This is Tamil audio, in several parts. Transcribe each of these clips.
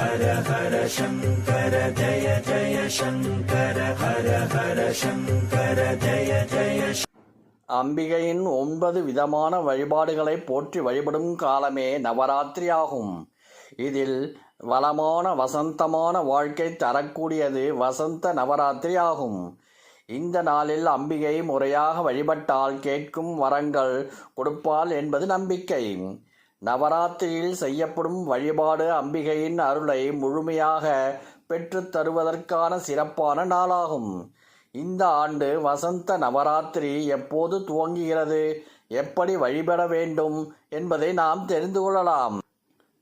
ஹர ஹர சங்கர ஜய ஜய சங்கர ஹர ஹர சங்கர ஜய ஜய அம்பிகையின் ஒன்பது விதமான வழிபாடுகளை போற்றி வழிபடும் காலமே நவராத்திரி ஆகும் இதில் வளமான வசந்தமான வாழ்க்கை தரக்கூடியது வசந்த நவராத்திரி ஆகும் இந்த நாளில் அம்பிகை முறையாக வழிபட்டால் கேட்கும் வரங்கள் கொடுப்பாள் என்பது நம்பிக்கை. நவராத்திரியில் செய்யப்படும் வழிபாடு அம்பிகையின் அருளை முழுமையாக பெற்றுத் தருவதற்கான சிறப்பான நாளாகும். இந்த ஆண்டு வசந்த நவராத்திரி எப்போது துவங்குகிறது எப்படி வழிபட வேண்டும் என்பதை நாம் தெரிந்து கொள்ளலாம்.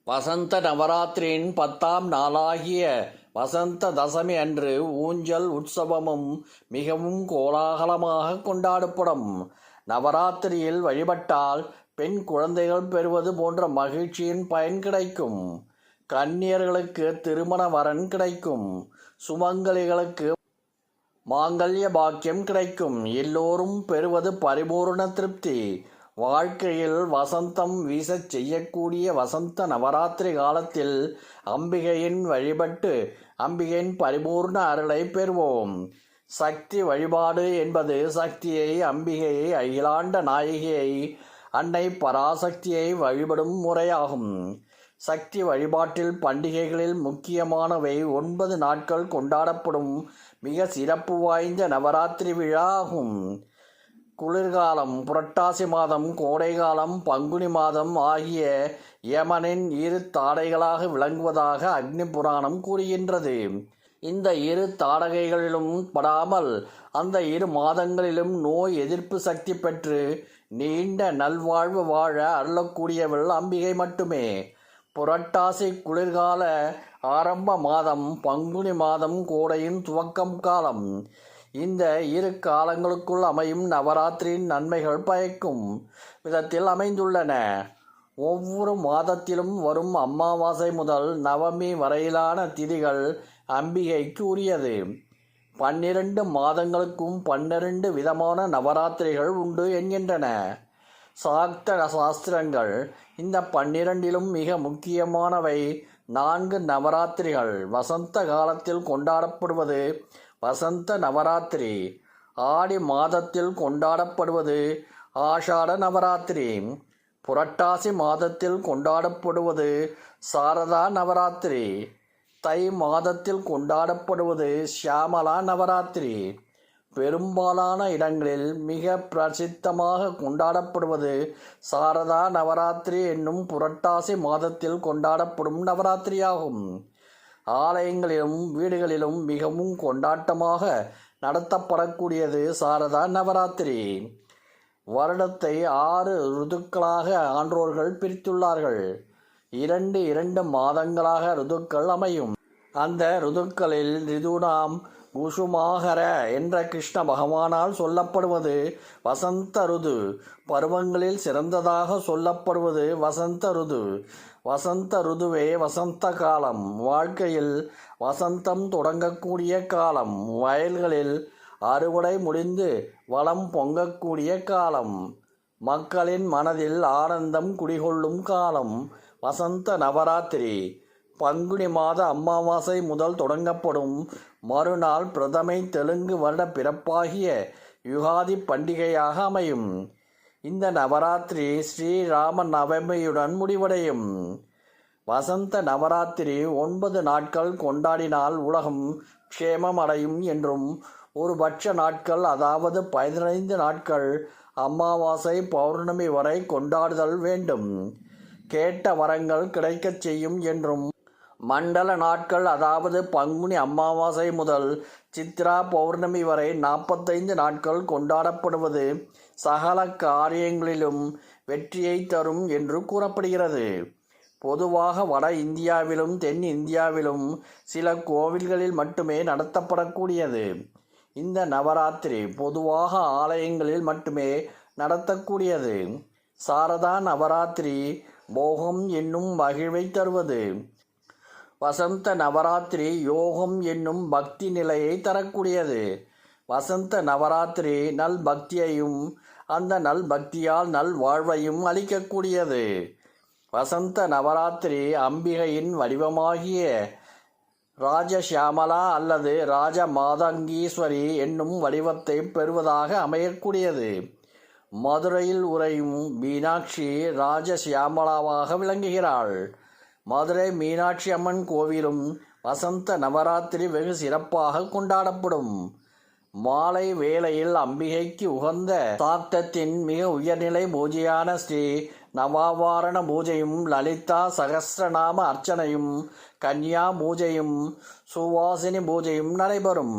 வசந்த நவராத்திரியின் பத்தாம் நாளாகிய வசந்த தசமி அன்று ஊஞ்சல் உற்சவமும் மிகவும் கோலாகலமாக கொண்டாடப்படும். நவராத்திரியில் வழிபட்டால் பெண் குழந்தைகள் பெறுவது போன்ற மகிழ்ச்சியின் பயன் கிடைக்கும். கன்னியர்களுக்கு திருமண வரன் கிடைக்கும். சுமங்கலிகளுக்கு மாங்கல்ய பாக்கியம் கிடைக்கும். எல்லோரும் பெறுவது பரிபூர்ண திருப்தி. வாழ்க்கையில் வசந்தம் வீசச் செய்யக்கூடிய வசந்த நவராத்திரி காலத்தில் அம்பிகையின் வழிபட்டு அம்பிகையின் பரிபூர்ண அருளை பெறுவோம். சக்தி வழிபாடு என்பது சக்தியை அம்பிகையை அகிலாண்ட நாயகியை அன்னை பராசக்தியை வழிபடும் முறையாகும். சக்தி வழிபாட்டில் பண்டிகைகளில் முக்கியமானவை ஒன்பது நாட்கள் கொண்டாடப்படும் மிக சிறப்பு வாய்ந்த நவராத்திரி விழா ஆகும் குளிர்காலம் புரட்டாசி மாதம் கோடைகாலம் பங்குனி மாதம் ஆகிய யமனின் இரு தாடைகளாக விளங்குவதாக அக்னி புராணம் கூறுகின்றது. இந்த இரு தாடகைகளிலும் படாமல் அந்த இரு மாதங்களிலும் நோய் எதிர்ப்பு சக்தி பெற்று நீண்ட நல்வாழ்வு வாழ அருளக்கூடியவள் அம்பிகை மட்டுமே. புரட்டாசி குளிர்கால ஆரம்ப மாதம் பங்குனி மாதம் கோடையின் துவக்கம் காலம். இந்த இரு காலங்களுக்குள் அமையும் நவராத்திரியின் நன்மைகள் பயக்கும் விதத்தில் அமைந்துள்ளன. ஒவ்வொரு மாதத்திலும் வரும் அமாவாசை முதல் நவமி வரையிலான திதிகள் அம்பிகைக்கு உரியது பன்னிரண்டு மாதங்களுக்கும் பன்னிரண்டு விதமான நவராத்திரிகள் உண்டு என்கின்றன. சாக்த சாஸ்திரங்கள் இந்த பன்னிரண்டிலும் மிக முக்கியமானவை. நான்கு நவராத்திரிகள் வசந்த காலத்தில் கொண்டாடப்படுவது வசந்த நவராத்திரி ஆடி மாதத்தில் கொண்டாடப்படுவது ஆஷாட நவராத்திரி புரட்டாசி மாதத்தில் கொண்டாடப்படுவது சாரதா நவராத்திரி தை மாதத்தில் கொண்டாடப்படுவது ஷியாமலா நவராத்திரி. பெரும்பாலான இடங்களில் மிக பிரசித்தமாக கொண்டாடப்படுவது சாரதா நவராத்திரி என்னும் புரட்டாசி மாதத்தில் கொண்டாடப்படும் நவராத்திரியாகும். ஆலயங்களிலும் வீடுகளிலும் மிகவும் கொண்டாட்டமாக நடத்தப்படக்கூடியது சாரதா நவராத்திரி. வருடத்தை ஆறு ருதுக்களாக ஆன்றோர்கள் பிரித்துள்ளார்கள். இரண்டு இரண்டு மாதங்களாக ருதுக்கள் அமையும். அந்த ருதுக்களில் ரிதுனாம் குசுமாகர என்ற கிருஷ்ண பகவானால் சொல்லப்படுவது வசந்த ருது. பருவங்களில் சிறந்ததாக சொல்லப்படுவது வசந்த ருது. வசந்த ருதுவே வசந்த காலம். வாழ்க்கையில் வசந்தம் தொடங்கக்கூடிய காலம். வயல்களில் அறுவடை முடிந்து வளம் பொங்கக்கூடிய காலம். மக்களின் மனதில் ஆனந்தம் குடிகொள்ளும் காலம். வசந்த நவராத்திரி. பங்குனி மாத அமாவாசை முதல் தொடங்கப்படும். மறுநாள் பிரதமை தெலுங்கு வருட பிறப்பாகிய யுகாதி பண்டிகையாக அமையும். இந்த நவராத்திரி ஸ்ரீராம நவமியுடன் முடிவடையும். வசந்த நவராத்திரி ஒன்பது நாட்கள் கொண்டாடினால் உலகம் க்ஷேமம் அடையும் என்றும் ஒரு பட்ச நாட்கள் அதாவது பதினைந்து நாட்கள் அமாவாசை பௌர்ணமி வரை கொண்டாடுதல் வேண்டும். கேட்ட வரங்கள் கிடைக்கச் செய்யும் என்றும். மண்டல நாட்கள் அதாவது பங்குனி அமாவாசை முதல் சித்ரா பௌர்ணமி வரை நாற்பத்தைந்து நாட்கள் கொண்டாடப்படுவது சகல காரியங்களிலும் வெற்றியை தரும் என்று கூறப்படுகிறது. பொதுவாக வட இந்தியாவிலும் தென் இந்தியாவிலும் சில கோவில்களில் மட்டுமே நடத்தப்படக்கூடியது. இந்த நவராத்திரி பொதுவாக ஆலயங்களில் மட்டுமே நடத்தக்கூடியது. சாரதா நவராத்திரி போகம் என்னும் மகிழ்வை தருவது. வசந்த நவராத்திரி யோகம் என்னும் பக்தி நிலையை தரக்கூடியது. வசந்த நவராத்திரி நல் பக்தியையும் அந்த நல் பக்தியால் நல் வாழ்வையும் அளிக்கக்கூடியது. வசந்த நவராத்திரி அம்பிகையின் வடிவமாகிய ராஜசியாமலா அல்லது ராஜ மாதங்கீஸ்வரி என்னும் வடிவத்தை பெறுவதாக அமையக்கூடியது. மதுரையில் உறையும் மீனாட்சி ராஜசியாமலாவாக விளங்குகிறாள். மதுரை மீனாட்சி அம்மன் கோவிலும் வசந்த நவராத்திரி வெகு சிறப்பாக கொண்டாடப்படும். மாலை வேளையில் அம்பிகைக்கு உகந்த தாத்தத்தின் மிக உயர்நிலை பூஜையான ஸ்ரீ நவாவாரண பூஜையும் லலிதா சகசிரநாம அர்ச்சனையும் கன்யா பூஜையும் சுவாசினி பூஜையும் நடைபெறும்.